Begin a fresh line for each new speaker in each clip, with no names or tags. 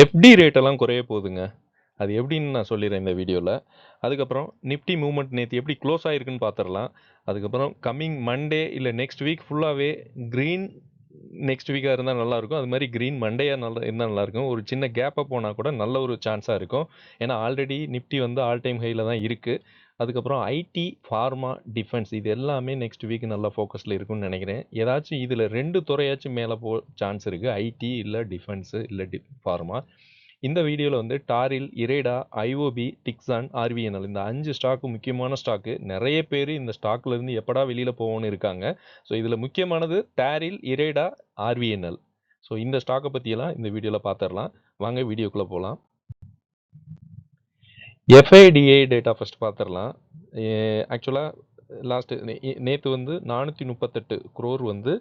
FD ரேட்டெல்லாம் குறைய போகுதுங்க. அது எப்படின்னு நான் சொல்லிடுறேன் இந்த வீடியோவில் அதுக்கப்புறம் நிஃப்டி மூவ்மெண்ட் நேற்று எப்படி க்ளோஸ் ஆகிருக்குன்னு பார்த்துடலாம் அதுக்கப்புறம் கம்மிங் மண்டே இல்லை நெக்ஸ்ட் வீக் ஃபுல்லாகவே க்ரீன் நெக்ஸ்ட் வீக்காக இருந்தால் நல்லாயிருக்கும் அது மாதிரி க்ரீன் மண்டேயாக நல்லா இருந்தால் நல்லாயிருக்கும் ஒரு சின்ன கேப்பாக போனால் கூட நல்ல ஒரு சான்ஸாக இருக்கும். ஏன்னா ஆல்ரெடி நிஃப்டி வந்து ஆல் டைம் ஹையில் தான் இருக்குது அதுக்கப்புறம் ஐடி, ஃபார்மா, டிஃபென்ஸ் இது எல்லாமே நெக்ஸ்ட் வீக் நல்லா ஃபோக்கஸில் இருக்கும்னு நினைக்கிறேன் ஏதாச்சும் இதில் ரெண்டு துறையாச்சும் மேலே போ சான்ஸ் இருக்குது ஐடி இல்லை டிஃபென்ஸு இல்லை டி ஃபார்மா. இந்த வீடியோவில் வந்து TARIL, IREDA, IOB, Dixon, RVNL இந்த அஞ்சு ஸ்டாக்கு முக்கியமான ஸ்டாக்கு. நிறைய பேர் இந்த ஸ்டாக்லேருந்து எப்படா வெளியில் போவோம்னு இருக்காங்க. ஸோ இதில் முக்கியமானது டாரில், இரேடா, ஆர்விஎன்எல். ஸோ இந்த ஸ்டாக்கை பற்றியெல்லாம் இந்த வீடியோவில் பார்த்துடலாம் வாங்க வீடியோக்குள்ளே போகலாம் எஃப்ஐடிஏ டேட்டா ஃபர்ஸ்ட் பார்த்துடலாம் ஆக்சுவலாக ஆக்சுவலா லாஸ்ட் நே நேத்து வந்து 438 குரோர் வந்து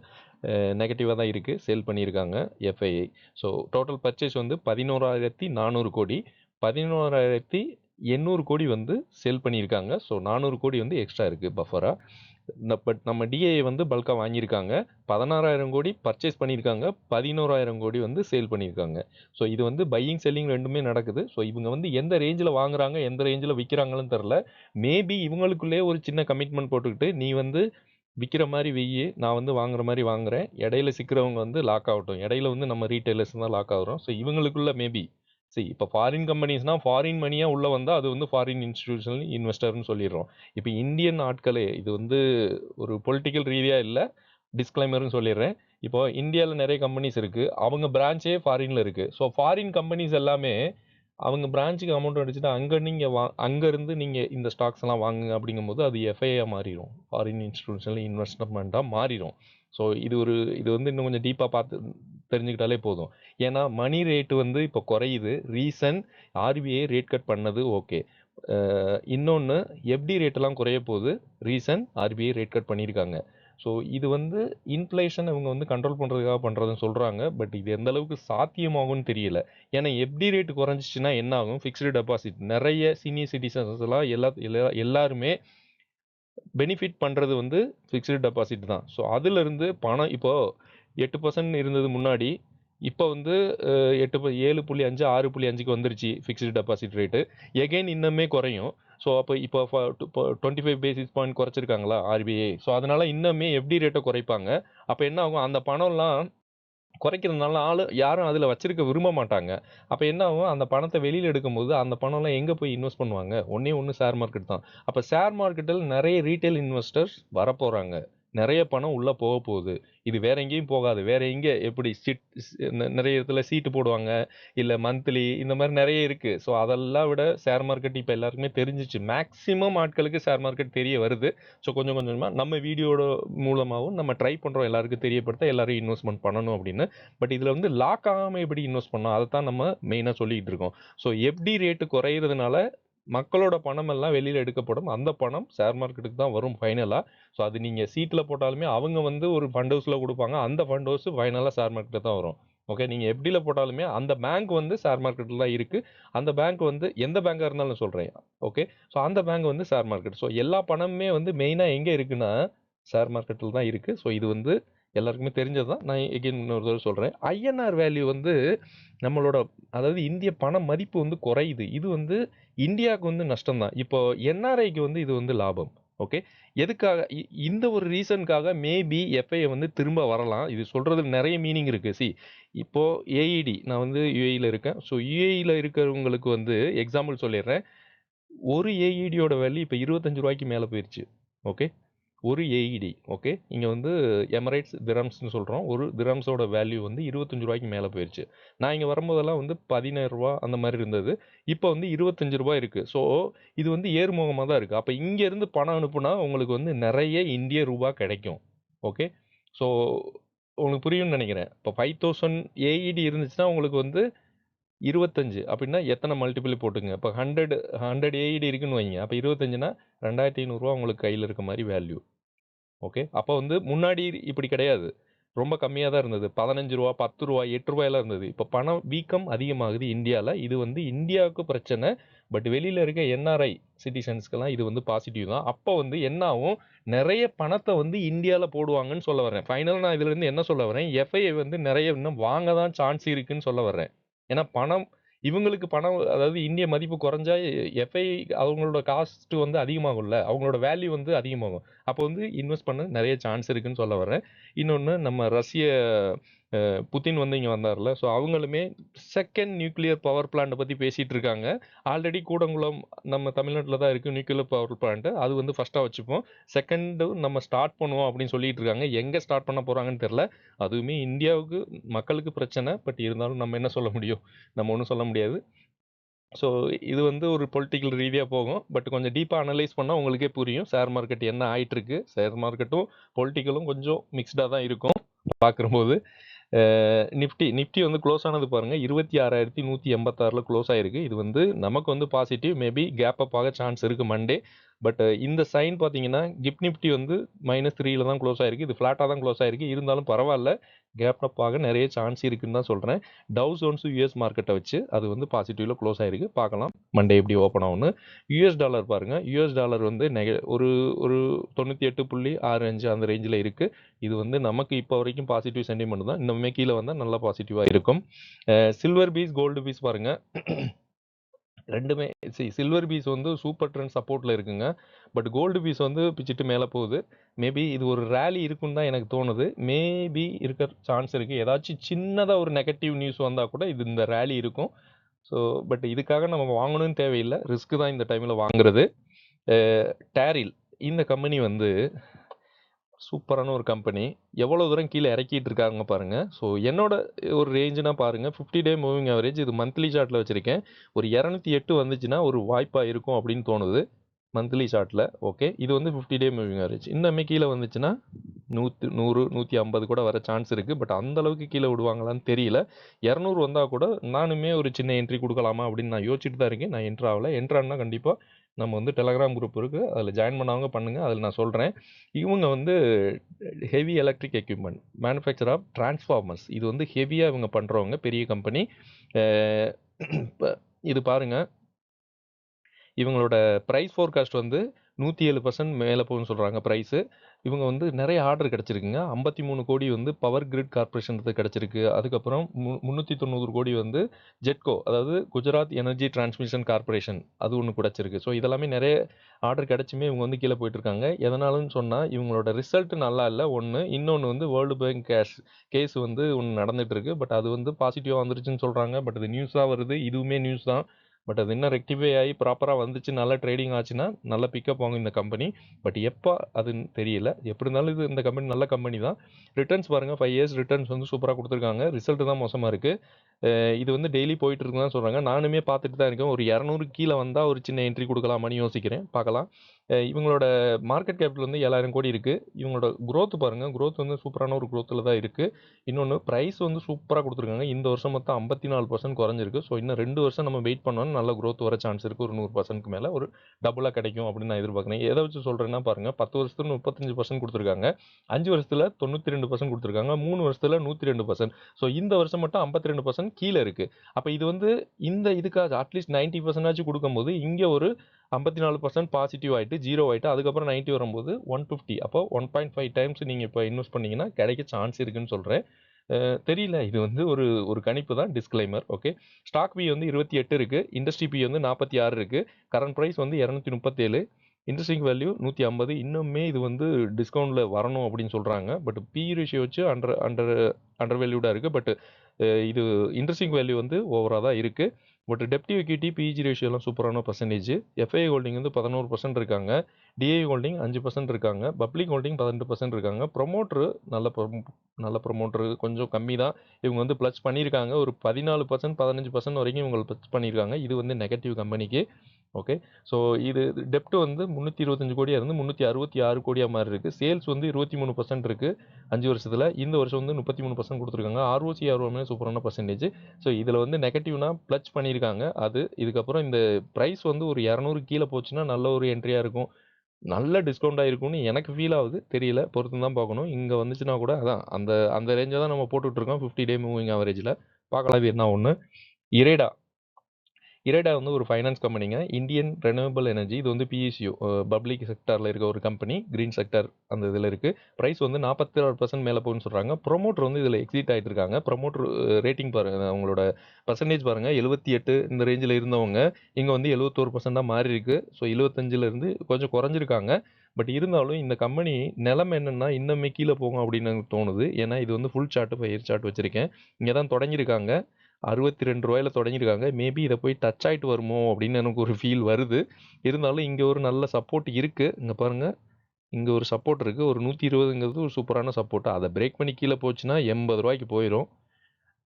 நெகட்டிவாக தான் இருக்குது சேல் பண்ணியிருக்காங்க எஃப்ஐஐ. ஸோ டோட்டல் பர்ச்சேஸ் வந்து 11,400 கோடி. 11,800 கோடி வந்து சேல் பண்ணியிருக்காங்க. ஸோ 400 கோடி வந்து எக்ஸ்ட்ரா இருக்குது பஃபரா. பட் நம்ம டிஏ வந்து பல்காக வாங்கியிருக்காங்க. 16,000 கோடி பர்ச்சேஸ் பண்ணியிருக்காங்க. 11,000 கோடி வந்து சேல் பண்ணியிருக்காங்க. ஸோ இது வந்து பையிங், செல்லிங் ரெண்டுமே நடக்குது. ஸோ இவங்க வந்து எந்த ரேஞ்சில் வாங்குறாங்க, எந்த ரேஞ்சில் விற்கிறாங்கன்னு தெரில மேபி இவங்களுக்குள்ளே ஒரு சின்ன கமிட்மெண்ட் போட்டுக்கிட்டு, நீ வந்து விற்கிற மாதிரி வையி, நான் வந்து வாங்குற மாதிரி வாங்குறேன். இடையில சிக்கிறவங்க வந்து லாக் ஆகட்டும். இடையில வந்து நம்ம ரீட்டைலர்ஸ் தான் லாக் ஆகிறோம் ஸோ இவங்களுக்குள்ள மேபி சரி இப்போ ஃபாரின் கம்பெனிஸ்னால் ஃபாரின் மணியாக உள்ளே வந்தால் அது வந்து ஃபாரின் இன்ஸ்டிடியூஷனல் இன்வெஸ்டர்னு சொல்லிடுறோம். இப்போ இந்தியன் ஆட்களே இது வந்து ஒரு பொலிட்டிக்கல் ரீதியாக இல்லை டிஸ்க்ளைமர்னு சொல்லிடுறேன். இப்போ இந்தியாவில் நிறைய கம்பெனிஸ் இருக்குது அவங்க பிரான்ச்சே ஃபாரினில் இருக்குது ஸோ ஃபாரின் கம்பெனிஸ் எல்லாமே அவங்க பிரான்ச்சுக்கு அமௌண்ட் அடிச்சுட்டு அங்கே நீங்கள் வா அங்கேருந்து நீங்கள் இந்த ஸ்டாக்ஸ் எல்லாம் வாங்குங்க அப்படிங்கும்போது அது எஃப்ஐயாக மாறிடும் ஃபாரின் இன்ஸ்டிடியூஷனல் இன்வெஸ்ட்மெண்ட்டாக மாறிடும் ஸோ இது ஒரு இது வந்து இன்னும் கொஞ்சம் டீப்பாக பார்த்து தெரிஞ்சுக்கிட்டாலே போதும். ஏன்னா மணி ரேட்டு வந்து இப்போ குறையுது. ரீசன் ஆர்பிஐ ரேட் கட் பண்ணது ஓகே. இன்னொன்று எஃப்டி ரேட்டெல்லாம் குறைய போகுது. ரீசன் ஆர்பிஐ ரேட் கட் பண்ணியிருக்காங்க. ஸோ இது வந்து இன்ஃப்ளேஷன் இவங்க வந்து கண்ட்ரோல் பண்ணுறதுக்காக பண்ணுறதுன்னு சொல்கிறாங்க பட் இது எந்த அளவுக்கு சாத்தியமாகும்னு தெரியல. ஏன்னா எஃப்டி ரேட் குறைஞ்சிச்சுன்னா என்ன ஆகும்? ஃபிக்ஸ்டு டெபாசிட் நிறைய சீனியர் சிட்டிசன்ஸ் எல்லாம் எல்லா எல்லாருமே பெனிஃபிட் பண்ணுறது வந்து ஃபிக்ஸ்டு டெபாசிட் தான். ஸோ அதுலேருந்து பணம் இப்போது எட்டு பர்சன்ட் இருந்தது முன்னாடி. இப்போ வந்து எட்டு ஏழு புள்ளி அஞ்சு ஆறு புள்ளி அஞ்சுக்கு வந்துருச்சு ஃபிக்ஸ்டு டெபாசிட் ரேட்டு. எகைன் இன்னுமே குறையும். ஸோ அப்போ இப்போ டுவெண்ட்டி ஃபைவ் 25 பேசிஸ் பாயிண்ட் குறைச்சிருக்காங்களா ஆர்பிஐ. ஸோ அதனால இன்னுமே எஃப்டி ரேட்டை குறைப்பாங்க. அப்போ என்ன ஆகும்? அந்த பணம்லாம் குறைக்கிறதுனால ஆள் யாரும் அதில் வச்சிருக்க விரும்ப மாட்டாங்க. அப்போ என்ன ஆகும்? அந்த பணத்தை வெளியில் எடுக்கும்போது அந்த பணம்லாம் எங்கே போய் இன்வெஸ்ட் பண்ணுவாங்க? ஒன்றே ஒன்று ஷேர் மார்க்கெட் தான். அப்போ ஷேர் மார்க்கெட்டில் நிறைய ரீட்டைல் இன்வெஸ்டர்ஸ் வரப்போகிறாங்க நிறைய பணம் உள்ளே போக போகுது. இது வேற எங்கேயும் போகாது. வேற எங்கே எப்படி சிட் நிறைய இடத்துல சீட்டு போடுவாங்க. இல்லை மந்த்லி இந்த மாதிரி நிறைய இருக்குது ஸோ அதெல்லாம் விட ஷேர் மார்க்கெட் இப்போ எல்லாருக்குமே தெரிஞ்சுச்சு. மேக்ஸிமம் ஆட்களுக்கு ஷேர் மார்க்கெட் தெரிய வருது. ஸோ கொஞ்சம் கொஞ்சமாக நம்ம வீடியோட மூலமாகவும் நம்ம ட்ரை பண்ணுறோம் எல்லாருக்கும் தெரியப்படுத்த எல்லாரும் இன்வெஸ்ட்மெண்ட் பண்ணணும் அப்படின்னு. பட் இதில் வந்து லாக் ஆகாமல் எப்படி இன்வெஸ்ட் பண்ணணும் அதை தான் நம்ம மெயினாக சொல்லிக்கிட்டு இருக்கோம். ஸோ எப்படி ரேட்டு குறையிறதுனால மக்களோட பணம் எல்லாம் வெளியில் எடுக்கப்படும். அந்த பணம் ஷேர் மார்க்கெட்டுக்கு தான் வரும் ஃபைனலாக ஸோ அது நீங்கள் சீட்டில் போட்டாலுமே அவங்க வந்து ஒரு ஃபண்ட் ஹவுஸில் கொடுப்பாங்க அந்த ஃபண்ட் ஹவுஸ் ஃபைனலாக ஷேர் மார்க்கெட்டில் தான் வரும். ஓகே. நீங்கள் எப்படியில் போட்டாலுமே அந்த பேங்க் வந்து ஷேர் மார்க்கெட்டில் தான் இருக்குது அந்த பேங்க் வந்து எந்த பேங்காக இருந்தாலும் நான் ஓகே. ஸோ அந்த பேங்க் வந்து ஷேர் மார்க்கெட். ஸோ எல்லா பணமுமே வந்து மெயினாக எங்கே இருக்குன்னா, ஷேர் மார்க்கெட்டில் தான் இருக்குது ஸோ இது வந்து எல்லாருக்குமே தெரிஞ்சது தான். நான் எகைன் இன்னொரு தடவை சொல்கிறேன் ஐஎன்ஆர் வேல்யூ வந்து நம்மளோட அதாவது இந்திய பண மதிப்பு வந்து குறையுது. இது வந்து இந்தியாவுக்கு வந்து நஷ்டம் தான். இப்போ என்ஆர்ஐக்கு வந்து இது வந்து லாபம். ஓகே. எதுக்காக? இ இந்த ஒரு ரீசனுக்காக மேபி எஃப்ஐ வந்து திரும்ப வரலாம். இது சொல்கிறது நிறைய மீனிங் இருக்குது சி இப்போது ஏஇடி நான் வந்து யுஏயில் இருக்கேன். ஸோ யுஏஇல இருக்கிறவங்களுக்கு வந்து எக்ஸாம்பிள் சொல்லிடுறேன். ஒரு ஏஇடியோட வேல்யூ இப்போ இருபத்தஞ்சு ரூபாய்க்கு மேலே போயிடுச்சு ஓகே. ஒரு ஏஇடி ஓகே. இங்கே வந்து எமரைட்ஸ் திரம்ஸ்னு சொல்கிறோம் ஒரு திரம்ஸோட வேல்யூ வந்து இருபத்தஞ்சு ரூபாய்க்கு மேலே போயிடுச்சு நான் இங்கே வரும்போதெல்லாம் வந்து ரூ. 17 அந்த மாதிரி இருந்தது. இப்போ வந்து இருபத்தஞ்சு ரூபாய் இருக்குது ஸோ இது வந்து ஏறுமுகமாக தான் இருக்குது அப்போ இங்கேருந்து பணம் அனுப்புனா உங்களுக்கு வந்து நிறைய இந்திய ரூபா கிடைக்கும். ஓகே. ஸோ உங்களுக்கு புரியும்னு நினைக்கிறேன் இப்போ ஃபைவ் தௌசண்ட் ஏஇடி இருந்துச்சுன்னா உங்களுக்கு வந்து 25 அப்படின்னா எத்தனை மல்டிபிள் போட்டுக்கங்க. இப்ப 100 100 ஏஇடி இருக்குன்னு வைங்க. அப்போ 25ன்னா ரூ. 2,500 உங்களுக்கு கையில் இருக்க மாதிரி வேல்யூ. ஓகே. அப்போ வந்து முன்னாடி இப்படி கிடையாது. ரொம்ப கம்மியாக தான் இருந்தது. பதினஞ்சு ரூபா பத்து ரூபா எட்டு ரூபாயெல்லாம் இருந்தது. இப்போ பணம் வீக்கம் அதிகமாகுது இந்தியாவில் இது வந்து இந்தியாவுக்கு பிரச்சனை. பட் வெளியில் இருக்க என்ஆர்ஐ சிட்டிசன்ஸ்க்கெல்லாம் இது வந்து பாசிட்டிவ் தான். அப்போ வந்து என்ன ஆகும்? பணத்தை வந்து இந்தியாவில் போடுவாங்கன்னு சொல்ல வரேன். ஃபைனலாக நான் இதுலேருந்து என்ன சொல்ல வரேன்? எஃப்ஐ வந்து நிறைய இன்னும் வாங்க தான் சான்ஸ் இருக்குன்னு சொல்ல வரேன். ஏன்னா பணம் இவங்களுக்கு பணம் அதாவது இந்திய மதிப்பு குறைஞ்சா எஃப்ஐ அவங்களோட காஸ்ட் வந்து அதிகமாகும்ல. அவங்களோட வேல்யூ வந்து அதிகமாகும். அப்போ வந்து இன்வெஸ்ட் பண்ண நிறைய சான்ஸ் இருக்குன்னு சொல்ல வரேன் இன்னொன்று நம்ம ரஷ்ய புதின் வந்து இங்கே வந்தார்ல ஸோ அவங்களுமே செகண்ட் நியூக்ளியர் பவர் பிளான்ட்டை பற்றி பேசிகிட்டு இருக்காங்க ஆல்ரெடி கூடங்குளம் நம்ம தமிழ்நாட்டில் தான் இருக்குது நியூக்ளியர் பவர் பிளான்ட்டு அது வந்து ஃபஸ்ட்டாக வச்சுப்போம். செகண்டு நம்ம ஸ்டார்ட் பண்ணுவோம் அப்படின்னு சொல்லிட்டு இருக்காங்க எங்கே ஸ்டார்ட் பண்ண போகிறாங்கன்னு தெரில. அதுவுமே இந்தியாவுக்கு மக்களுக்கு பிரச்சனை. பட் இருந்தாலும் நம்ம என்ன சொல்ல முடியும்? நம்ம ஒன்றும் சொல்ல முடியாது. ஸோ இது வந்து ஒரு பொலிட்டிக்கல் ரீதியாக போகும். பட் கொஞ்சம் டீப்பாக அனலைஸ் பண்ணால் உங்களுக்கே புரியும். ஷேர் மார்க்கெட் என்ன ஆயிட்டுருக்கு. ஷேர் மார்க்கெட்டும் பொலிட்டிக்கலும் கொஞ்சம் மிக்ஸ்டாக தான் இருக்கும். பார்க்குறம்போது நிஃப்டி நிஃப்டி வந்து க்ளோஸ் ஆனது பாருங்கள் இருபத்தி ஆறாயிரத்தி நூற்றி எண்பத்தாறில் க்ளோஸ் ஆயிருக்கு. இது வந்து நமக்கு வந்து பாசிட்டிவ் மேபி கேப் அப் ஆக சான்ஸ் இருக்குது மண்டே பட் uh, இந்த சைன் பார்த்தீங்கன்னா கிப் நிஃப்டி வந்து மைனஸ் த்ரீல தான் க்ளோஸ் ஆயிருக்கு. இது ஃப்ளாட்டாக தான் க்ளோஸ் ஆயிருக்கு. இருந்தாலும் பரவாயில்ல. கேப் அப் ஆக நிறைய சான்ஸ் இருக்குன்னு தான் சொல்கிறேன் டவு ஜோன்ஸ் யூஎஸ் மார்க்கெட்டை வச்சு அது வந்து பாசிட்டிவ்ல க்ளோஸ் ஆயிருக்கு. பார்க்கலாம். மண்டே எப்படி ஓப்பன் ஆகும்னு. யூஎஸ் டாலர் பாருங்கள் யூஎஸ் டாலர் வந்து நெக ஒரு ஒரு தொண்ணூற்றி எட்டு புள்ளி ஆறு அஞ்சு அந்த ரேஞ்சில் இருக்குது இது வந்து நமக்கு இப்போ வரைக்கும் பாசிட்டிவ் சென்டிமெண்ட் தான். இன்னுமே கீழே வந்தால் நல்லா பாசிட்டிவாக இருக்கும். சில்வர் பீஸ் கோல்டு பீஸ் பாருங்கள் ரெண்டுமே சி சில்வர் பீஸ் வந்து சூப்பர் ட்ரெண்ட் சப்போர்ட்டில் இருக்குங்க. பட் கோல்டு பீஸ் வந்து பிச்சுட்டு மேலே போகுது. மேபி இது ஒரு ரேலி இருக்குன்னு தான் எனக்கு தோணுது. மேபி இருக்க சான்ஸ் இருக்குது ஏதாச்சும் சின்னதாக ஒரு நெகட்டிவ் நியூஸ் வந்தால் கூட இது இந்த ரேலி இருக்கும். ஸோ பட் இதுக்காக நம்ம வாங்கணும்னு தேவையில்லை. ரிஸ்க்கு தான் இந்த டைமில் வாங்குறது. டேரில் இந்த கம்பெனி வந்து சூப்பரான ஒரு கம்பெனி. எவ்வளோ தூரம் கீழே இறக்கிட்டு இருக்காங்க பாருங்கள் ஸோ என்னோட ஒரு ரேஞ்சுனா பாருங்கள் ஃபிஃப்டி டே மூவிங் ஆவரேஜ் இது மந்த்லி சார்ட்டில் வச்சுருக்கேன். ஒரு இரநூத்தி எட்டு வந்துச்சுன்னா ஒரு வாய்ப்பாக இருக்கும் அப்படின்னு தோணுது. மந்த்லி சார்ட்டில் ஓகே இது வந்து ஃபிஃப்டி டே மூவிங் ஆவரேஜ் இன்னமே கீழே வந்துச்சுன்னா நூற்று நூறு நூற்றி ஐம்பது கூட வர சான்ஸ் இருக்குது பட் அந்த அளவுக்கு கீழே விடுவாங்களான்னு தெரியல. இரநூறு வந்தால் கூட நானுமே ஒரு சின்ன என்ட்ரி கொடுக்கலாமா அப்படின்னு நான் யோசிச்சுட்டு தான் இருக்கேன். நான் என்ட்ரு ஆகலை. என்ட்ரானா கண்டிப்பாக நம்ம வந்து டெலகிராம் குரூப் இருக்குது அதில் ஜாயின் பண்ணவங்க பண்ணுங்கள் அதில் நான் சொல்கிறேன் இவங்க வந்து heavy electric equipment manufacturer of transformers இது வந்து ஹெவியாக இவங்க பண்ணுறவங்க பெரிய கம்பெனி இது பாருங்கள் இவங்களோட ப்ரைஸ் ஃபோர்காஸ்ட் வந்து நூற்றி ஏழு பர்சன்ட் மேலே போகும்னு சொல்கிறாங்க ப்ரைஸு இவங்க வந்து நிறைய ஆர்டர் கிடச்சிருக்குங்க. ஐம்பத்தி மூணு கோடி வந்து பவர் கிரிட் கார்பரேஷனுக்கு கிடச்சிருக்கு. அதுக்கப்புறம் மு முந்நூற்றி தொண்ணூறு கோடி வந்து ஜெட்கோ அதாவது குஜராத் எனர்ஜி டிரான்ஸ்மிஷன் கார்பரேஷன் அது ஒன்று கிடச்சிருக்கு ஸோ இதெல்லாமே நிறைய ஆர்டர் கிடச்சுமே இவங்க வந்து கீழே போயிட்டுருக்காங்க எதனாலன்னு சொன்னால் இவங்களோட ரிசல்ட் நல்லா இல்லை. ஒன்று இன்னொன்று வந்து வேர்ல்டு பேங்க் கேஷ் கேஸ் வந்து ஒன்று நடந்துட்டு இருக்கு. பட் அது வந்து பாசிட்டிவாக வந்துருச்சுன்னு சொல்கிறாங்க பட் அது நியூஸாக வருது. இதுவுமே நியூஸ் தான். பட் அது இன்னும் ரெக்டிஃபை ஆகி ப்ராப்பராக வந்துச்சு நல்லா ட்ரேடிங் ஆச்சுன்னா நல்லா பிக்கப் ஆகும் இந்த கம்பெனி பட் எப்போ அதுன்னு தெரியல. எப்படி இருந்தாலும் இது இந்த கம்பெனி நல்ல கம்பெனி தான். ரிட்டர்ன்ஸ் பாருங்கள் ஃபைவ் இயர்ஸ் ரிட்டர்ன்ஸ் வந்து சூப்பராக கொடுத்துருக்காங்க. ரிசல்ட் தான் மோசமாக இருக்குது இது வந்து டெய்லி போயிட்டு இருக்குன்னு தான் சொல்கிறாங்க நானுமே பார்த்துட்டு தான் இருக்கேன். ஒரு இரநூறு கீழே வந்தால் ஒரு சின்ன என்ட்ரி கொடுக்கலாமான்னு யோசிக்கிறேன். பார்க்கலாம். இவங்களோட மார்க்கெட் கேபிட்டல் வந்து ஏழாயிரம் கோடி இருக்குது இவங்களோட growth பாருங்கள் growth வந்து சூப்பரான ஒரு growthல தான் இருக்குது இன்னொன்று ப்ரைஸ் வந்து சூப்பராக கொடுத்துருக்காங்க. இந்த வருஷம் மொத்தம் ஐம்பத்தி நாலு பர்சன்ட் குறைஞ்சிருக்கு. ஸோ இன்னும் ரெண்டு வருஷம் நம்ம வெயிட் பண்ணோம்னா நல்ல growth வர சான்ஸ் இருக்குது ஒரு நூறு பர்சன்ட்க்கு மேலே ஒரு டபுளாக கிடைக்கும் அப்படின்னு நான் எதிர்பார்க்குறேன். எதை வச்சு சொல்கிறேன்னா பாருங்கள் பத்து வருஷத்துல முப்பத்தஞ்சு பர்சன்ட் கொடுத்துருக்காங்க. அஞ்சு வருஷத்தில் தொண்ணூற்றி ரெண்டு பர்சன்ட் கொடுத்துருக்காங்க. மூணு வருஷத்தில் நூற்றி ரெண்டு பர்சன்ட் ஸோ இந்த வருஷம் மட்டும் ஐம்பத்தி ரெண்டு பர்சன்ட் கீழே இருக்குது அப்போ இது வந்து இந்த இதுக்காக அட்லீஸ்ட் நைன்ட்டி பர்சன்டாச்சும் கொடுக்கும்போது இங்கே ஒரு ஐம்பத்தி நாலு பர்சன்ட் பாசிட்டிவ் ஆகிட்டு ஜீரோ ஆகிட்டு அதுக்கப்புறம் நைன்ட்டி வரும்போது ஒன் ஃபிஃப்டி அப்போ ஒன் பாயிண்ட் ஃபைவ் டைம்ஸ் நீங்கள் இப்போ இன்வெஸ்ட் பண்ணிங்கன்னா கிடைக்க சான்ஸ் இருக்குன்னு சொல்கிறேன் தெரியல. இது வந்து ஒரு ஒரு கணிப்பு தான். டிஸ்க்ளைமர் ஓகே ஸ்டாக் பி வந்து இருபத்தி எட்டு இருக்குது இண்டஸ்ட்ரி பி வந்து நாற்பத்தி ஆறு இருக்குது கரண்ட் ப்ரைஸ் வந்து இரநூத்தி முப்பத்தேழு. இன்ட்ரெஸ்டிங் வேல்யூ நூற்றி ஐம்பது. இன்னுமே இது வந்து டிஸ்கவுண்ட்டில் வரணும் அப்படின்னு சொல்கிறாங்க பட் பி ரேஷியோ வச்சு அண்டர் அண்டர் அண்டர் வேல்யூடாக இருக்குது பட் இது இன்ட்ரெஸ்டிங் வேல்யூ வந்து ஓவராக தான் இருக்குது பட் டெப்டி equity பிஜி ரேஷியோலாம் சூப்பரான பர்சன்டேஜ் எஃப்ஐ ஹோல்டிங் வந்து பதினோரு பர்சன்ட் இருக்காங்க. டிஐ ஹோல்டிங் அஞ்சு பர்சன்ட் இருக்காங்க. பப்ளிக் ஹோல்டிங் பதினெட்டு பர்சன்ட் இருக்காங்க. ப்ரொமோட்ரு நல்ல நல்ல ப்ரொமோட்ரு கொஞ்சம் கம்மி தான். இவங்க வந்து ப்ளஸ் பண்ணியிருக்காங்க. ஒரு பதினாலு பர்சன்ட் பதினஞ்சு பர்சன்ட் வரைக்கும் இவங்க ப்ளஸ் பண்ணியிருக்காங்க. இது வந்து நெகட்டிவ் கம்பெனிக்கு ஓகே ஸோ இது டெப்ட் வந்து முந்நூற்றி இருபத்தஞ்சு கோடியாக இருந்து முந்நூற்றி அறுபத்தி ஆறு கோடியாக மாதிரி இருக்குது சேல்ஸ் வந்து இருபத்தி மூணு பர்சன்ட் இருக்குது அஞ்சு வருஷத்தில் இந்த வருஷம் வந்து முப்பத்தி மூணு பர்சன்ட் கொடுத்துருக்காங்க. ஆர்ஓசி ஆர்ஓமே சூப்பரான பர்சன்டேஜ் ஸோ இதில் வந்து நெகட்டிவ்னா ப்ளச் பண்ணியிருக்காங்க. அது இதுக்கப்புறம் இந்த ப்ரைஸ் வந்து ஒரு இரநூறு கீழே போச்சுன்னா நல்ல ஒரு என்ட்ரியாக இருக்கும். நல்ல டிஸ்கவுண்ட் ஆயிருக்கும்னு எனக்கு ஃபீல் ஆகுது. தெரியல. பொறுத்து தான் பார்க்கணும். இங்கே வந்துச்சுன்னா கூட அதான் அந்த அந்த ரேஞ்சை தான் நம்ம போட்டுட்ருக்கோம் ஃபிஃப்டி டே மூவிங் ஆவரேஜில் பார்க்கலாம். என்ன ஒன்று இரேடா. இரேடா வந்து ஒரு ஃபைனான்ஸ் கம்பெனிங்க இந்தியன் ரெனியூவபிள் எனர்ஜி இது வந்து பிஎஸ்யூ பப்ளிக் செக்டாரில் இருக்க ஒரு கம்பெனி க்ரீன் செக்டார் அந்த இதில் இருக்குது ப்ரைஸ் வந்து நாற்பத்தி ஆறு பர்சன்ட் மேலே போகுன்னு சொல்கிறாங்க ப்ரொமோட்டர் வந்து இதில் எக்ஸிட் ஆகிட்டு இருக்காங்க ப்ரொமோட்டர் ரேட்டிங் பாருங்கள் அவங்களோட பர்சன்டேஜ் பாருங்கள் எழுபத்தி எட்டு இந்த ரேஞ்சில் இருந்தவங்க இங்கே வந்து எழுபத்தோரு பர்சண்டாக மாறி இருக்கு. ஸோ எழுபத்தஞ்சிலேருந்து கொஞ்சம் குறைஞ்சிருக்காங்க. பட் இருந்தாலும் இந்த கம்பெனி நிலம் என்னென்னா இன்னுமே கீழே போகும் அப்படின்னு எனக்கு தோணுது. ஏன்னா இது வந்து ஃபுல் சார்ட்டு ஃபயர் சார்ட் வச்சுருக்கேன். இங்கே தான் தொடங்கியிருக்காங்க. அறுபத்தி ரெண்டு ரூபாயில் தொடங்கியிருக்காங்க. மேபி இதை போய் டச் ஆகிட்டு வருமோ அப்படின்னு எனக்கு ஒரு ஃபீல் வருது. இருந்தாலும் இங்கே ஒரு நல்ல சப்போர்ட் இருக்குது இங்கே பாருங்கள் இங்கே ஒரு சப்போர்ட் இருக்குது ஒரு நூற்றி இருபதுங்கிறது ஒரு சூப்பரான சப்போர்ட்டு அதை பிரேக் பண்ணி கீழே போச்சுன்னா எண்பது ரூபாய்க்கு போயிடும்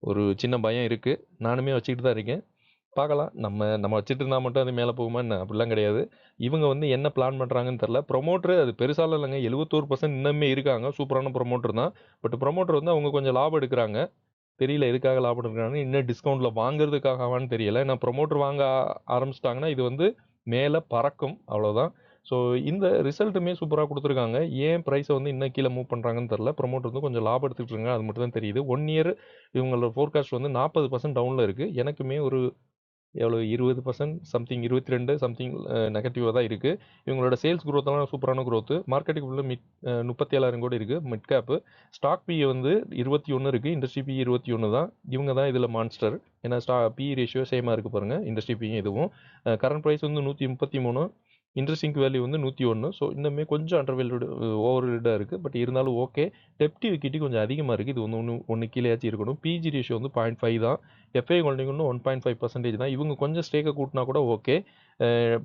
ஒரு சின்ன பயம் இருக்குது நானுமே வச்சுக்கிட்டு தான் இருக்கேன். பார்க்கலாம். நம்ம நம்ம வச்சுட்டு இருந்தால் மட்டும் அது மேலே போகுமா என்ன? அப்படிலாம் கிடையாது. இவங்க வந்து என்ன பிளான் பண்ணுறாங்கன்னு தெரில ப்ரொமோட்டர் அது பெருசால இல்லைங்க. எழுபத்தோரு பர்சன்ட் இன்னுமே இருக்காங்க. சூப்பரான ப்ரொமோட்டர் தான். பட் ப்ரொமோட்டர் வந்து அவங்க கொஞ்சம் லாபம் எடுக்கிறாங்க. தெரியல எதுக்காக லாபம் எடுக்கிறாங்க இன்னும் டிஸ்கவுண்ட்டில் வாங்குறதுக்காகவான்னு தெரியல. ஏன்னா ப்ரொமோட்டர் வாங்க ஆரம்பிச்சிட்டாங்கன்னா இது வந்து மேலே பறக்கும் அவ்வளோதான் ஸோ இந்த ரிசல்ட்டுமே சூப்பராக கொடுத்துருக்காங்க. ஏன் ப்ரைஸை வந்து இன்னும் கீழே மூவ் பண்ணுறாங்கன்னு தெரில ப்ரொமோட்டர் வந்து கொஞ்சம் லாபம் எடுத்துகிட்டு இருக்காங்க அது மட்டும் தான் தெரியுது. ஒன் இயர் இவங்களோட ஃபோர்காஸ்ட் வந்து நாற்பது பர்சன்ட் டவுனில் இருக்குது எனக்குமே ஒரு எவ்வளோ இருபது பர்சன்ட் சம்திங் இருபத்தி ரெண்டு சம்திங் நெகட்டிவாக தான் இருக்குது இவங்களோட சேல்ஸ் க்ரோத்தெல்லாம் சூப்பரான குரோத்து மார்க்கெட்டுக்கு உள்ள மிட் முப்பத்தி ஏழாயிரம் கோடி இருக்குது மிட் கேப்பு ஸ்டாக் பி வந்து இருபத்தி ஒன்று இருக்குது இண்டஸ்ட்ரி பி இருபத்தி ஒன்று தான். இவங்க தான் இதில் மான்ஸ்டர் ஏன்னா ஸ்டா பி ரேஷியோ சேமாக இருக்குது பாருங்கள் இண்டஸ்ட்ரி பியும் இதுவும். கரண்ட் ப்ரைஸ் வந்து நூற்றி முப்பத்தி மூணு. இன்ட்ரெஸ்டிங் வேல்யூ வந்து நூற்றி ஒன்று ஸோ இன்னுமே கொஞ்சம் அண்டர் வேல்யூடு ஓவர் இருக்குது பட் இருந்தாலும் ஓகே டெப்டி விக்கிட்டி கொஞ்சம் அதிகமாக இருக்குது இது ஒன்று ஒன்று ஒன்று கீழேயாச்சும் இருக்கணும். பிஜி ரேஷியோ வந்து பாயிண்ட் ஃபைவ் தான். எஃப்ஐ ஹோல்டிங் ஒன்று ஒன் பாயிண்ட் ஃபைவ் பர்சன்டேஜ் தான். இவங்க கொஞ்சம் ஸ்டேக்கை கூட்டினா கூட ஓகே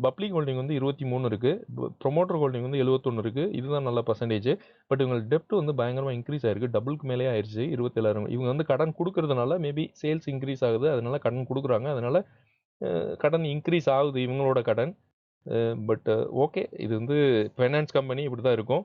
பப்ளிக் ஹோல்டிங் வந்து இருபத்தி மூணு இருக்குது ப்ரொமோட்டர் ஹோல்டிங் வந்து எழுபத்தொன்று இருக்குது இதுதான் நல்ல பர்சன்டேஜ் பட் இவங்க டெப்ட் வந்து பயங்கரமாக இன்க்ரீஸ் ஆயிருக்கு. டபுளுக்கு மேலே ஆயிடுச்சு இருபத்தேழாயிரம். இவங்க வந்து கடன் கொடுக்கறதுனால மேபி சேல்ஸ் இன்க்ரீஸ் ஆகுது. அதனால கடன் கொடுக்குறாங்க. அதனால கடன் இன்க்ரீஸ் ஆகுது இவங்களோட கடன். But okay. இது வந்து ஃபைனான்ஸ் கம்பெனி இப்படி தான் இருக்கும்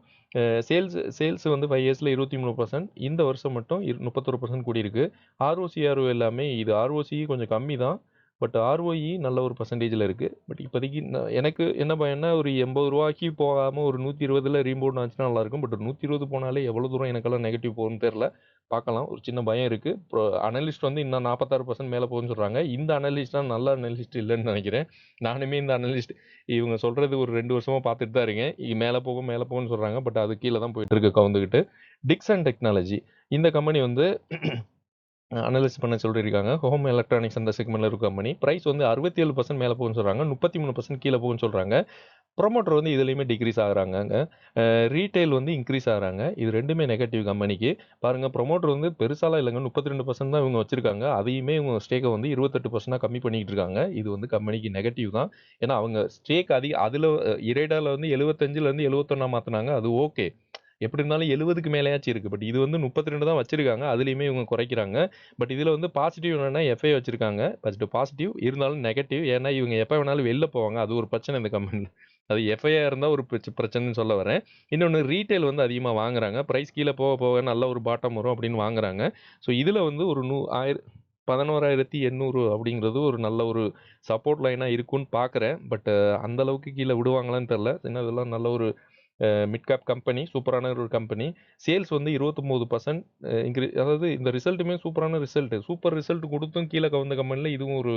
சேல்ஸ் சேல்ஸ் வந்து ஃபைவ் இயர்ஸில் இருபத்தி மூணு பர்சன்ட். இந்த வருஷம் மட்டும் இரு முப்பத்தொரு பர்சன்ட் கூடியிருக்கு. ஆர்ஓசிஆர்ஓ எல்லாமே இது ஆர்ஓசி கொஞ்சம் கம்மி தான். பட் ஆர்ஓஇ நல்ல ஒரு பர்சன்டேஜில் இருக்குது பட் இப்போதைக்கு எனக்கு என்ன பயம்னா ஒரு எண்பது ரூபாய்க்கு போகாமல் ஒரு நூற்றி இருபதில் ரீபோர்ட் ஆச்சுன்னா நல்லாயிருக்கும் பட் நூற்றி இருபது போனாலே எவ்வளோ தூரம் எனக்கெல்லாம் நெகட்டிவ் போகணும்னு தெரில. பார்க்கலாம். ஒரு சின்ன பயம் இருக்குது இப்போ அனலிஸ்ட் வந்து இன்னும் நாற்பத்தாறு பர்சன்ட் மேலே போகுன்னு சொல்கிறாங்க இந்த அனலிஸ்ட்லாம் நல்ல அனலிஸ்ட் இல்லைன்னு நினைக்கிறேன். நானுமே இந்த அனலிஸ்ட் இவங்க சொல்கிறது ஒரு ரெண்டு வருஷமாக பார்த்துட்டு தான் இருக்கேன். இது மேலே போகும் மேலே போகும்னு சொல்கிறாங்க பட் அது கீழே தான் போயிட்டு இருக்கு கவுந்துக்கிட்டு. அண்ட் டெக்னாலஜி இந்த கம்பெனி வந்து அனலிஸ்ட் பண்ண சொல்லியிருக்காங்க. ஹோம் எலக்ட்ரானிக்ஸ் அந்த செக்மெண்ட்டில் இருக்க கம்பெனி ப்ரைஸ் வந்து அறுபத்தி ஏழு பர்சன்ட் மேலே போகுன்னு சொல்கிறாங்க முப்பத்தி மூணு பர்சன்ட் கீழே போகுன்னு சொல்கிறாங்க ப்ரொமோட்டர் வந்து இதுலேயுமே டிக்ரீஸ் ஆகுறாங்க ரீட்டைல் வந்து இன்க்ரீஸ் ஆகிறாங்க. இது ரெண்டுமே நெகட்டிவ் கம்பெனிக்கு பாருங்கள் ப்ரொமோட்டர் வந்து பெருசாலாம் இல்லைங்க. முப்பத்தி ரெண்டு பர்சன்ட் தான் இவங்க வச்சிருக்காங்க. அதையுமே இவங்க ஸ்டேக்கை வந்து இருபத்தெட்டு பர்சன்டாக கம்மி பண்ணிக்கிட்டு இருக்காங்க. இது வந்து கம்பெனிக்கு நெகட்டிவ் தான். ஏன்னா அவங்க ஸ்டேக் அதிக அதில் இரேடாவில் வந்து எழுபத்தஞ்சிலேருந்து எழுபத்தொன்னா மாற்றினாங்க அது ஓகே எப்படி இருந்தாலும் எழுபதுக்கு மேலேயாச்சும் இருக்குது பட் இது வந்து முப்பத்தி ரெண்டு தான் வச்சுருக்காங்க. அதுலேயுமே இவங்க குறைக்கிறாங்க. பட் இதில் வந்து பாசிட்டிவ் என்னென்னா எஃப்ஐ வச்சுருக்காங்க. ஃபஸ்ட்டு பாசிட்டிவ் இருந்தாலும் நெகட்டிவ் ஏன்னா இவங்க எப்போ வேணாலும் வெளில போவாங்க. அது ஒரு பிரச்சனை இந்த கம்பெனியில் அது எஃப்ஐஆ இருந்தால் ஒரு பிரச்ச பிரச்சனைன்னு சொல்ல வரேன். இன்னொன்று ரீட்டைல் வந்து அதிகமாக வாங்குறாங்க. ப்ரைஸ் கீழே போக போக நல்ல ஒரு பாட்டம் வரும் அப்படின்னு வாங்குறாங்க. ஸோ இதில் வந்து ஒரு நூ ஆயிர பதினோராயிரத்தி எண்ணூறு அப்படிங்கிறது ஒரு நல்ல ஒரு சப்போர்ட் லைனாக இருக்குன்னு பார்க்குறேன் பட் அந்த அளவுக்கு கீழே விடுவாங்களான்னு தெரில ஏன்னா இதெல்லாம் நல்ல ஒரு மிட் கேப் கம்பெனி சூப்பரான ஒரு கம்பெனி சேல்ஸ் வந்து இருபத்தொம்போது பர்சன்ட் இன்க்ரீ அதாவது இந்த ரிசல்ட்டுமே சூப்பரான ரிசல்ட்டு சூப்பர் ரிசல்ட் கொடுத்தும் கீழே கவர்ந்த கம்பெனியில் இதுவும் ஒரு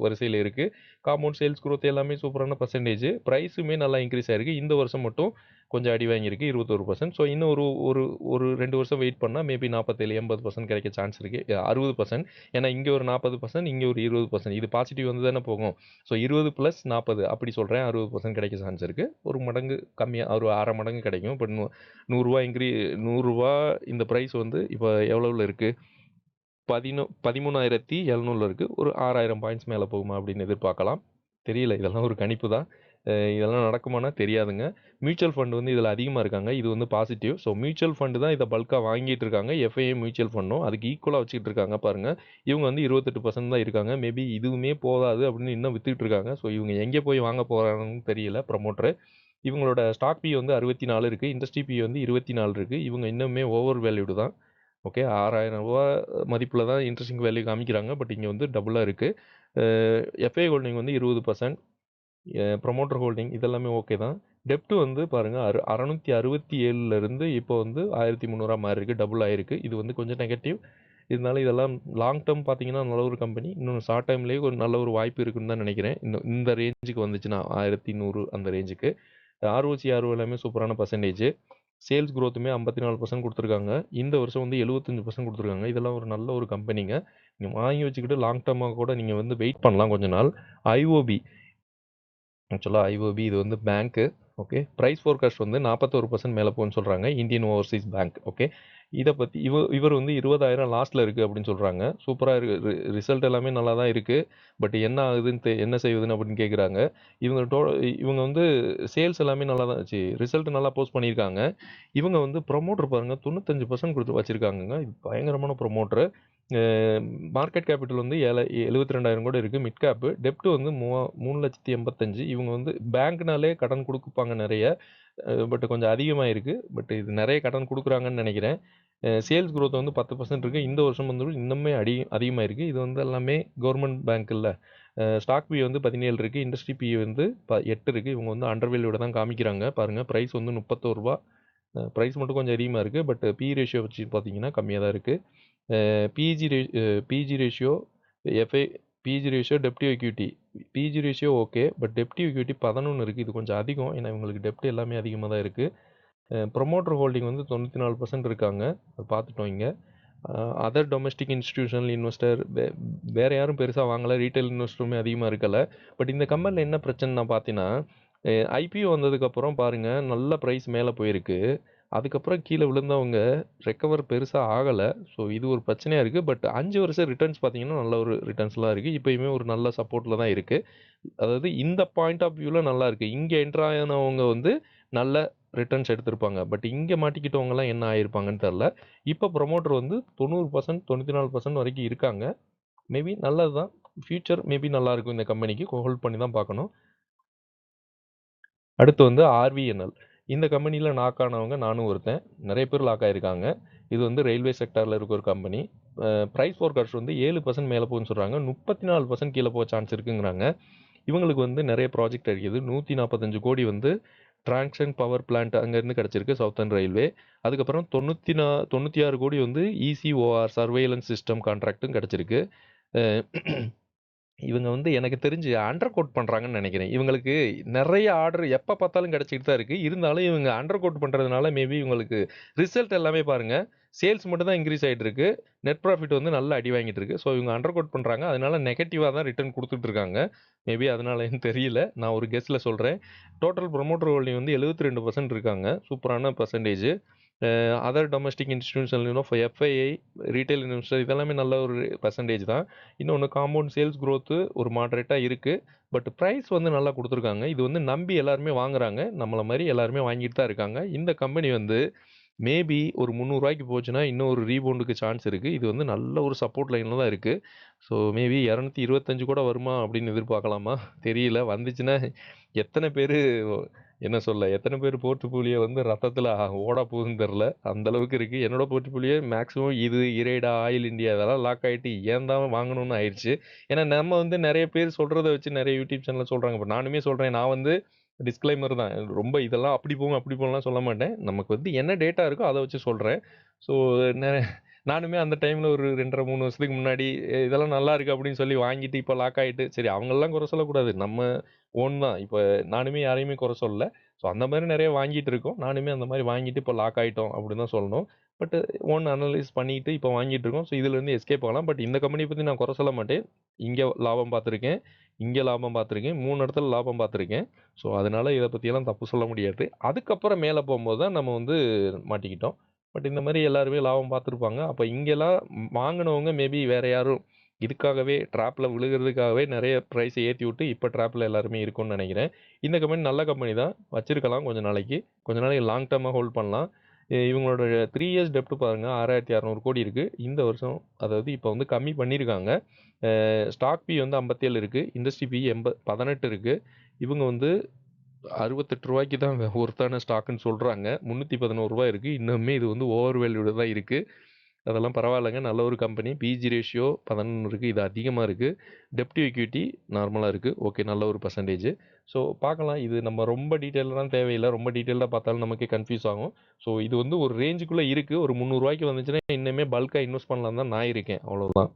வரிசையில் இருக்குது காம்பவுண்ட் சேல்ஸ் குரோத் எல்லாமே சூப்பரான பர்சன்டேஜ் ப்ரைஸுமே நல்லா இன்க்ரீஸ் ஆகிருக்கு இந்த வருஷம் மட்டும் கொஞ்சம் அடி வாங்கியிருக்கு இருபத்தொரு பர்சன்ட் ஸோ இன்னும் ஒரு ஒரு ஒரு ரெண்டு வருஷம் வெயிட் பண்ணால் மேபி நாற்பத்தேழு எண்பது பர்சன்ட் கிடைக்க சான்ஸ் இருக்குது அறுபது பர்சன்ட் ஏன்னா இங்கே ஒரு நாற்பது பர்சன்ட் இங்கே ஒரு இருபது பர்சன்ட் இது பாசிட்டிவ் வந்து தானே போகும். ஸோ இருபது ப்ளஸ் நாற்பது அப்படி சொல்கிறேன் அறுபது பர்சன்ட் கிடைக்க சான்ஸ் இருக்குது ஒரு மடங்கு கம்மியாக ஒரு அரை மடங்கு கிடைக்கும். இப்போ நூ நூறுரூவா இன்க்ரீ நூறுரூவா இந்த ப்ரைஸ் வந்து இப்போ எவ்வளோவில் இருக்குது பதினோ பதிமூணாயிரத்தி எழுநூறுல இருக்குது ஒரு ஆறாயிரம் பாயிண்ட்ஸ் மேலே போகுமா அப்படின்னு எதிர்பார்க்கலாம். தெரியல இதெல்லாம் ஒரு கணிப்பு தான். இதெல்லாம் நடக்குமானா தெரியாதுங்க. மியூச்சுவல் ஃபண்ட் வந்து இதில் அதிகமாக இருக்காங்க. இது வந்து பாசிட்டிவ். ஸோ மியூச்சுவல் ஃபண்டு தான் இதை பல்காக வாங்கிட்டு இருக்காங்க. எஃப்ஐஏ மியூச்சுவல் ஃபண்டும். அதுக்கு ஈக்குவலாக வச்சுக்கிட்டு இருக்காங்க பாருங்கள் இவங்க வந்து இருபத்தெட்டு பர்சன்ட் தான் இருக்காங்க. மேபி இதுவுமே போதாது அப்படின்னு இன்னும் வித்துக்கிட்டு இருக்காங்க. ஸோ இவங்க எங்கே போய் வாங்க போகிறாங்கன்னு தெரியல ப்ரமோட்டரு இவங்களோட ஸ்டாக் பி வந்து அறுபத்தி நாலு இருக்குது இண்டஸ்ட்ரி பி வந்து இருபத்தி நாலு இருக்குது இவங்க இன்னுமே ஓவர் வேல்யூடு தான். ஓகே ஆறாயிரம் ரூபா மதிப்பில் தான் இன்ட்ரெஸ்டிங் வேல்யூ காமிக்கிறாங்க. பட் இங்கே வந்து டபுளாக இருக்குது எஃப்ஐ ஹோல்டிங் வந்து இருபது பர்சன்ட் ப்ரொமோட்டர் ஹோல்டிங் இதெல்லாமே ஓகே தான். டெப்ட் வந்து பாருங்கள் அறு அறநூற்றி அறுபத்தி ஏழுலேருந்து இப்போ வந்து ஆயிரத்தி முந்நூறா மாறி இருக்குது டபுள் ஆயிருக்கு. இது வந்து கொஞ்சம் நெகட்டிவ் இருந்தாலும் இதெல்லாம் லாங் டேர்ம் பார்த்தீங்கன்னா நல்ல ஒரு கம்பெனி இன்னும் ஷார்ட் டைம்லேயே ஒரு நல்ல ஒரு வாய்ப்பு இருக்குன்னு தான் நினைக்கிறேன். இன்னும் இந்த ரேஞ்சுக்கு வந்துச்சுன்னா ஆயிரத்தி நூறு அந்த ரேஞ்சுக்கு ஆர்ஓசி ஆர்ஓ எல்லாமே சூப்பரான பர்சன்டேஜ் சேல்ஸ் க்ரோத்துமே ஐம்பத்தி நாலு பர்சன்ட் கொடுத்துருக்காங்க. இந்த வருஷம் வந்து எழுபத்தஞ்சு பர்சன்ட் கொடுத்துருக்காங்க. இதெல்லாம் ஒரு நல்ல ஒரு கம்பெனிங்க நீங்கள் வாங்கி வச்சுக்கிட்டு லாங் டேர்மாக கூட நீங்கள் வந்து வெயிட் பண்ணலாம் கொஞ்ச நாள். ஐஓபி ஆக்சுவலாக ஐஓபி இது வந்து பேங்க்கு ஓகே ப்ரைஸ் ஃபோர்காஸ்ட் வந்து நாற்பத்தோரு பர்சன்ட் மேலே போகுன்னு சொல்கிறாங்க இந்தியன் ஓவர்சீஸ் பேங்க் ஓகே இதை பற்றி இவ இவர் வந்து இருபதாயிரம் லாஸ்ட்டில் இருக்குது அப்படின்னு சொல்கிறாங்க சூப்பராக இருக்குது ரிசல்ட் எல்லாமே நல்லா தான் இருக்குது பட் என்ன ஆகுதுன்னு தெ என்ன செய்வதுன்னு அப்படின்னு கேட்குறாங்க இவங்க டோ இவங்க வந்து சேல்ஸ் எல்லாமே நல்லா தான் சி ரிசல்ட் நல்லா போஸ்ட் பண்ணியிருக்காங்க. இவங்க வந்து ப்ரொமோட்டர் பாருங்கள் தொண்ணூத்தஞ்சு பர்சன்ட் கொடுத்து வச்சுருக்காங்கங்க. இது பயங்கரமான ப்ரொமோட்ரு மார்க்கெட் கேபிட்டல் வந்து ஏழை எழுபத்தி ரெண்டாயிரம் கூட இருக்குது மிட் கேப்பு டெப்ட் வந்து மூவா மூணு லட்சத்தி எண்பத்தஞ்சு. இவங்க வந்து பேங்க்னாலே கடன் கொடுப்பாங்க நிறைய. பட் கொஞ்சம் அதிகமாக இருக்குது பட் இது நிறைய கடன் கொடுக்குறாங்கன்னு நினைக்கிறேன். சேல்ஸ் க்ரோத் வந்து பத்து பர்சன்ட் இருக்குது இந்த வருஷம் வந்து இன்னுமே அடி அதிகமாக இருக்குது இது வந்து எல்லாமே கவர்மெண்ட் பேங்க் இல்லை. ஸ்டாக் பி வந்து பதினேழு இருக்குது இண்டஸ்ட்ரி பி வந்து ப எட்டு இருக்குது இவங்க வந்து அண்டர்வேல்யோட தான் காமிக்கிறாங்க. பாருங்கள் ப்ரைஸ் வந்து முப்பத்தோருபா ப்ரைஸ் மட்டும் கொஞ்சம் அதிகமாக இருக்குது பட் பி ரேஷியோ வச்சு பார்த்தீங்கன்னா கம்மியாக தான் இருக்குது PG ray PG ratio FI PG ratio deputy equity PG ratio okay but deputy equity பதினொன்று இருக்குது இது கொஞ்சம் அதிகம். ஏன்னா இவங்களுக்கு டெப்ட் எல்லாமே அதிகமாக தான் இருக்குது ப்ரொமோட்டர் ஹோல்டிங் வந்து தொண்ணூற்றி நாலு பர்சன்ட் இருக்காங்க. அது பார்த்துட்டோம் இங்கே. அதர் டொமஸ்டிக் இன்ஸ்டிடியூஷனல் இன்வெஸ்டர் வே வேறு யாரும் பெருசாக வாங்கலை. ரீட்டைல் இன்வெஸ்டருமே அதிகமாக இருக்கலை. பட் இந்த கம்பெனியில் என்ன பிரச்சனைனா பார்த்தீங்கன்னா ஐபிஓ வந்ததுக்கப்புறம் பாருங்கள் நல்ல ப்ரைஸ் மேலே போயிருக்கு. அதுக்கப்புறம் கீழே விழுந்தவங்க ரெக்கவர் பெருசாக ஆகலை. ஸோ இது ஒரு பிரச்சனையாக இருக்குது பட் அஞ்சு வருஷம் ரிட்டர்ன்ஸ் பார்த்தீங்கன்னா நல்ல ஒரு ரிட்டர்ன்ஸ்லாம் இருக்குது இப்போயுமே ஒரு நல்ல சப்போர்ட்டில் தான் இருக்குது அதாவது இந்த பாயிண்ட் ஆஃப் வியூவில் நல்லா இருக்குது இங்கே என்ட்ரு ஆனவங்க வந்து நல்ல ரிட்டர்ன்ஸ் எடுத்திருப்பாங்க. பட் இங்கே மாட்டிக்கிட்டவங்கலாம் என்ன ஆகிருப்பாங்கன்னு தெரில இப்போ ப்ரொமோட்டர் வந்து தொண்ணூறு பர்சன்ட் தொண்ணூற்றி நாலு பர்சன்ட் வரைக்கும் இருக்காங்க. மேபி நல்லது தான். ஃப்யூச்சர் மேபி நல்லாயிருக்கும் இந்த கம்பெனிக்கு ஹோல்ட் பண்ணி தான் பார்க்கணும். அடுத்து வந்து ஆர்விஎன்எல் இந்த கம்பெனியில் லாக் ஆனவங்க நானும் ஒருத்தன். நிறைய பேர் லாக் ஆகிருக்காங்க இது வந்து ரயில்வே செக்டாரில் இருக்க ஒரு கம்பெனி ப்ரைஸ் ஃபோர்காஸ்ட் வந்து ஏழு பர்சன்ட் மேலே போகுன்னு சொல்கிறாங்க முப்பத்தி நாலு பர்சன்ட் கீழே போக சான்ஸ் இருக்குங்கிறாங்க. இவங்களுக்கு வந்து நிறைய ப்ராஜெக்ட் இருக்குது நூற்றி நாற்பத்தஞ்சு கோடி வந்து ட்ரான்ஷன் பவர் பிளான்ட் அங்கேருந்து கிடச்சிருக்கு சவுத்தர்ன் ரயில்வே அதுக்கப்புறம் தொண்ணூற்றி நா தொண்ணூற்றி ஆறு கோடி வந்து இசிஓஆர் சர்வேலன்ஸ் சிஸ்டம் கான்ட்ராக்ட்டும் கிடச்சிருக்கு. இவங்க வந்து எனக்கு தெரிஞ்சு அண்டர் கோட் பண்ணுறாங்கன்னு நினைக்கிறேன். இவங்களுக்கு நிறைய ஆர்டர் எப்போ பார்த்தாலும் கிடச்சிக்கிட்டு தான் இருக்குது இருந்தாலும் இவங்க அண்டர் கோட் பண்ணுறதுனால மேபி இவங்களுக்கு ரிசல்ட் எல்லாமே பாருங்கள் சேல்ஸ் மட்டும் தான் இன்க்ரீஸ் ஆகிட்டு இருக்கு. நெட் ப்ராஃபிட் வந்து நல்லா அடி வாங்கிட்டு இருக்கு. ஸோ இவங்க அண்டர் கோட் பண்ணுறாங்க அதனால நெகட்டிவாக தான் ரிட்டர்ன் கொடுத்துட்டு இருக்காங்க. மேபி அதனாலன்னு தெரியல. நான் ஒரு கெஸ்ட்டில் சொல்கிறேன் டோட்டல் ப்ரொமோட்டர் ஹோல்டிங் வந்து எழுபத்தி ரெண்டு பர்சன்ட் இருக்காங்க. சூப்பரான percentage other domestic institution you know FII retail investor இதெல்லாமே நல்ல ஒரு பர்சன்டேஜ் தான். இன்னொன்று காம்பவுண்ட் சேல்ஸ் க்ரோத்து ஒரு மாட்ரேட்டாக இருக்குது பட் ப்ரைஸ் வந்து நல்லா கொடுத்துருக்காங்க. இது வந்து நம்பி எல்லாருமே வாங்குறாங்க. நம்மளை மாதிரி எல்லாருமே வாங்கிட்டு தான் இருக்காங்க. இந்த கம்பெனி வந்து மேபி ஒரு முந்நூறுரூவாய்க்கு போச்சுன்னா இன்னும் ஒரு ரீபவுண்டுக்கு சான்ஸ் இருக்குது இது வந்து நல்ல ஒரு சப்போர்ட் லைனில் தான் இருக்குது ஸோ மேபி இரநூத்தி இருபத்தஞ்சு கூட வருமா அப்படின்னு எதிர்பார்க்கலாமா? தெரியல. வந்துச்சுன்னா எத்தனை பேர் என்ன சொல்ல எத்தனை பேர் போர்ட்டுபோலியோ வந்து ரத்தத்தில் ஓட போகுதுன்னு தெரில. அந்த அளவுக்கு இருக்குது என்னோட போர்ட்டுபோலியோ மேக்ஸிமம் இது இரேடா ஆயில் இந்தியா இதெல்லாம் லாக் ஆகிட்டு ஏன் தான் வாங்கணும்னு ஆயிடுச்சு ஏன்னா நம்ம வந்து நிறைய பேர் சொல்கிறத வச்சு நிறைய யூடியூப் சேனலில் சொல்கிறாங்க இப்போ நானுமே சொல்கிறேன் நான் வந்து டிஸ்க்ளைமர் தான். ரொம்ப இதெல்லாம் அப்படி போகும் அப்படி போகலாம் சொல்ல மாட்டேன். நமக்கு வந்து என்ன டேட்டா இருக்கோ அதை வச்சு சொல்கிறேன் ஸோ நானுமே அந்த டைமில் ஒரு ரெண்டரை மூணு வருஷத்துக்கு முன்னாடி இதெல்லாம் நல்லா இருக்குது அப்படின்னு சொல்லி வாங்கிட்டு இப்போ லாக் ஆகிட்டு சரி அவங்களெல்லாம் குறை சொல்லக்கூடாது. நம்ம ஓன் தான். இப்போ நானுமே யாரையுமே குறை சொல்லல. ஸோ அந்த மாதிரி நிறைய வாங்கிட்டு இருக்கோம். நானுமே அந்த மாதிரி வாங்கிட்டு இப்போ லாக் ஆகிட்டோம் அப்படின்னு தான் சொல்லணும். பட் ஓன் அனலைஸ் பண்ணிட்டு இப்போ வாங்கிட்டு இருக்கோம். ஸோ இதுலேருந்து எஸ்கேப் ஆகலாம். பட் இந்த கம்பெனி பற்றி நான் குறை சொல்ல மாட்டேன். இங்கே லாபம் பார்த்துருக்கேன். இங்கே லாபம் பார்த்துருக்கேன். மூணு இடத்துல லாபம் பார்த்துருக்கேன். ஸோ அதனால் இதை பற்றியெல்லாம் தப்பு சொல்ல முடியாது. அதுக்கப்புறம் மேலே போகும்போது தான் நம்ம வந்து மாட்டிக்கிட்டோம். பட் இந்த மாதிரி எல்லாருமே லாபம் பார்த்துருப்பாங்க. அப்போ இங்கெல்லாம் வாங்கினவங்க மேபி வேறு யாரும் இதுக்காகவே ட்ராப்பில் விழுகிறதுக்காகவே நிறைய ப்ரைஸை ஏற்றி விட்டு இப்போ ட்ராப்பில் எல்லாருமே இருக்கும்னு நினைக்கிறேன். இந்த கம்பெனி நல்ல கம்பெனி தான். வச்சுருக்கலாம் கொஞ்சம் நாளைக்கு. கொஞ்ச நாளைக்கு லாங் டேர்மாக ஹோல்ட் பண்ணலாம். இவங்களோட த்ரீ இயர்ஸ் டெப்ட் பாருங்கள் ஆறாயிரத்தி அறநூறு கோடி இருக்குது இந்த வருஷம் அதாவது இப்போ வந்து கம்மி பண்ணியிருக்காங்க ஸ்டாக் பி வந்து ஐம்பத்தேழு இருக்குது இண்டஸ்ட்ரி பி எண்ப பதினெட்டு இருக்குது இவங்க வந்து அறுபத்தெட்டு ரூபாய்க்கு தான் ஒருத்தான ஸ்டாக்குன்னு சொல்கிறாங்க முந்நூற்றி பதினோரு ரூபாய் இருக்குது இன்னுமே இது வந்து ஓவர் வேல்யூடு தான் இருக்குது அதெல்லாம் பரவாயில்லங்க. நல்ல ஒரு கம்பெனி. பிஜி ரேஷியோ பதினொன்று இருக்குது இது அதிகமாக இருக்குது டெப்ட் எக்யூட்டி நார்மலாக இருக்குது ஓகே நல்ல ஒரு பர்சன்டேஜ் ஸோ பார்க்கலாம். இது நம்ம ரொம்ப டீட்டெயிலெலாம் தேவையில்லை ரொம்ப டீட்டெயிலாக பார்த்தாலும் நமக்கே கன்ஃப்யூஸ் ஆகும். ஸோ இது வந்து ஒரு ரேஞ்சுக்குள்ளே இருக்குது ஒரு ரூ. 300 வந்துச்சுன்னா இன்னுமே பல்காக இன்வெஸ்ட் பண்ணலாம் தான் நான் இருக்கேன். அவ்வளோதான்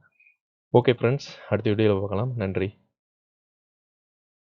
ஓகே ஃப்ரெண்ட்ஸ் அடுத்த வீடியோவில் பார்க்கலாம். நன்றி.